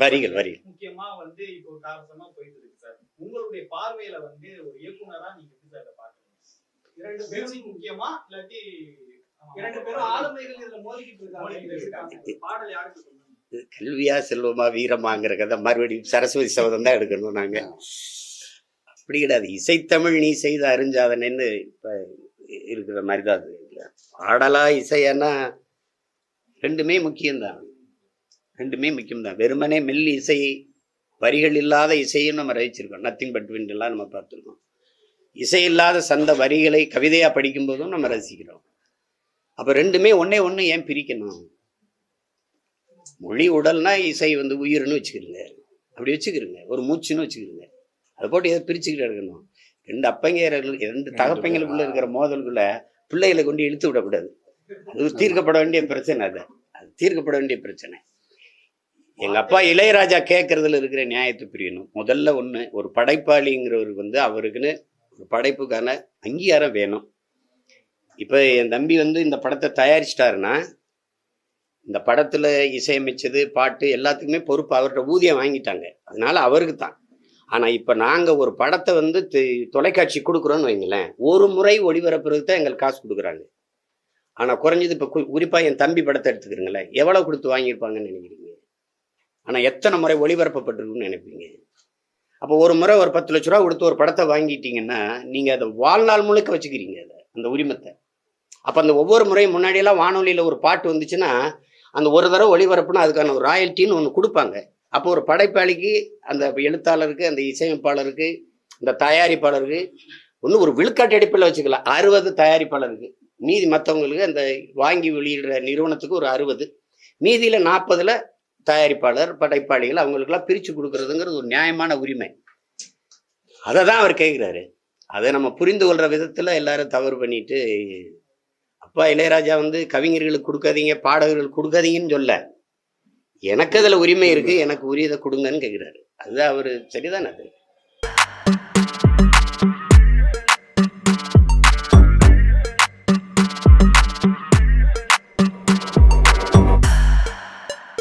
வரிகள் வரி முக்கியமா வந்து இப்போ ஒரு காரசமா போயிட்டு இருக்கு சார். உங்களுடைய பார்வையில வந்து ஒரு இயக்குனரா நீங்க எப்படி சார் பாக்குறீங்க இரண்டு பேரும் முக்கியமா இல்லாட்டி இரண்டு பேரும் ஆளுமைகள் இதுல மோதிக்கிட்டு இருக்காங்க. பாடல் யாருக்கு கல்வியா செல்வமா வீரமாங்கிற கதை மறுபடியும் சரஸ்வதி சபதம் தான் எடுக்கணும் நாங்க. அப்படி கிடையாது. இசைத்தமிழ் நீ செய்த அறிஞ்சாதனைன்னு இப்ப இருக்கிற மாதிரி தான் அது. பாடலா இசையானா ரெண்டுமே முக்கியம்தான். ரெண்டுமே முக்கியம்தான். வெறுமனே மெல் இசை வரிகள் இல்லாத இசையும் நம்ம ரசிச்சிருக்கோம். நத்திங் பட் எல்லாம் நம்ம பார்த்துருக்கோம். இசை இல்லாத சந்த வரிகளை கவிதையா படிக்கும் போதும் நம்ம ரசிக்கிறோம். அப்ப ரெண்டுமே ஒண்ணே ஒண்ணு ஏன் பிரிக்கணும்? மொழி உடல்னா இசை வந்து உயிர்னு வச்சுக்கிறீங்க அப்படி வச்சுக்கிறீங்க ஒரு மூச்சுன்னு வச்சுக்கிறீங்க அதை போட்டு எதை பிரிச்சுக்கிட்டு இருக்கணும்? ரெண்டு அப்பங்கையர்கள் ரெண்டு தகப்பங்களுக்குள்ள இருக்கிற மோதலுக்குள்ள பிள்ளைகளை கொண்டு இழுத்து விடக்கூடாது. அது தீர்க்கப்பட வேண்டிய பிரச்சனை அது. அது தீர்க்கப்பட வேண்டிய பிரச்சனை. எங்க அப்பா இளையராஜா கேட்கறதுல இருக்கிற நியாயத்தை பிரியணும். முதல்ல ஒண்ணு ஒரு படைப்பாளிங்கிறவருக்கு வந்து அவருக்குன்னு ஒரு படைப்புக்கான அங்கீகாரம் வேணும். இப்ப என் தம்பி வந்து இந்த படத்தை தயாரிச்சிட்டாருன்னா இந்த படத்துல இசையமைச்சது பாட்டு எல்லாத்துக்குமே பொறுப்பு அவர்கிட்ட ஊதியம் வாங்கிட்டாங்க. அதனால அவருக்கு தான். ஆனா இப்ப நாங்க ஒரு படத்தை வந்து தொலைக்காட்சி கொடுக்குறோன்னு வைங்களேன் ஒரு முறை ஒளிபரப்புறதுக்கு தான் எங்களுக்கு காசு கொடுக்குறாங்க. ஆனா குறைஞ்சது இப்ப கு- குறிப்பா என் தம்பி படத்தை எடுத்துக்கிறீங்களேன் எவ்வளவு கொடுத்து வாங்கியிருப்பாங்கன்னு நினைக்கிறீங்க? ஆனால் எத்தனை முறை ஒளிபரப்பப்பட்டிருக்குன்னு நினைப்பீங்க? அப்போ ஒரு முறை ஒரு பத்து லட்ச ரூபா கொடுத்து ஒரு படத்தை வாங்கிட்டீங்கன்னா நீங்கள் அதை வாழ்நாள் முழுக்க வச்சுக்கிறீங்க அதை அந்த உரிமத்தை. அப்போ அந்த ஒவ்வொரு முறையும் முன்னாடியெல்லாம் வானொலியில் ஒரு பாட்டு வந்துச்சுன்னா அந்த ஒரு தடவை ஒளிபரப்புனா அதுக்கான ஒரு ராயல்ட்டின்னு ஒன்று கொடுப்பாங்க. அப்போ ஒரு படைப்பாளிக்கு அந்த எழுத்தாளருக்கு அந்த இசையமைப்பாளருக்கு இந்த தயாரிப்பாளருக்கு ஒன்று ஒரு விழுக்காட்டு அடிப்பில் வச்சுக்கலாம். அறுபது தயாரிப்பாளருக்கு. மீதி மற்றவங்களுக்கு அந்த வாங்கி வெளியிடுற நிறுவனத்துக்கு ஒரு அறுபது. மீதியில் நாற்பதில் தயாரிப்பாளர் படைப்பாளிகள் அவங்களுக்கெல்லாம் பிரித்து கொடுக்குறதுங்கிறது ஒரு நியாயமான உரிமை. அதை தான் அவர் கேட்குறாரு அதை நம்ம புரிந்து கொள்கிற விதத்தில் எல்லாரும் தவறு பண்ணிட்டு அப்பா இளையராஜா வந்து கவிஞர்களுக்கு கொடுக்காதீங்க பாடகர்களுக்கு கொடுக்காதீங்கன்னு சொல்ல. எனக்கு அதில் உரிமை இருக்குது எனக்கு உரியதை கொடுங்கன்னு கேட்குறாரு அதுதான் அவர் சரிதான் அது?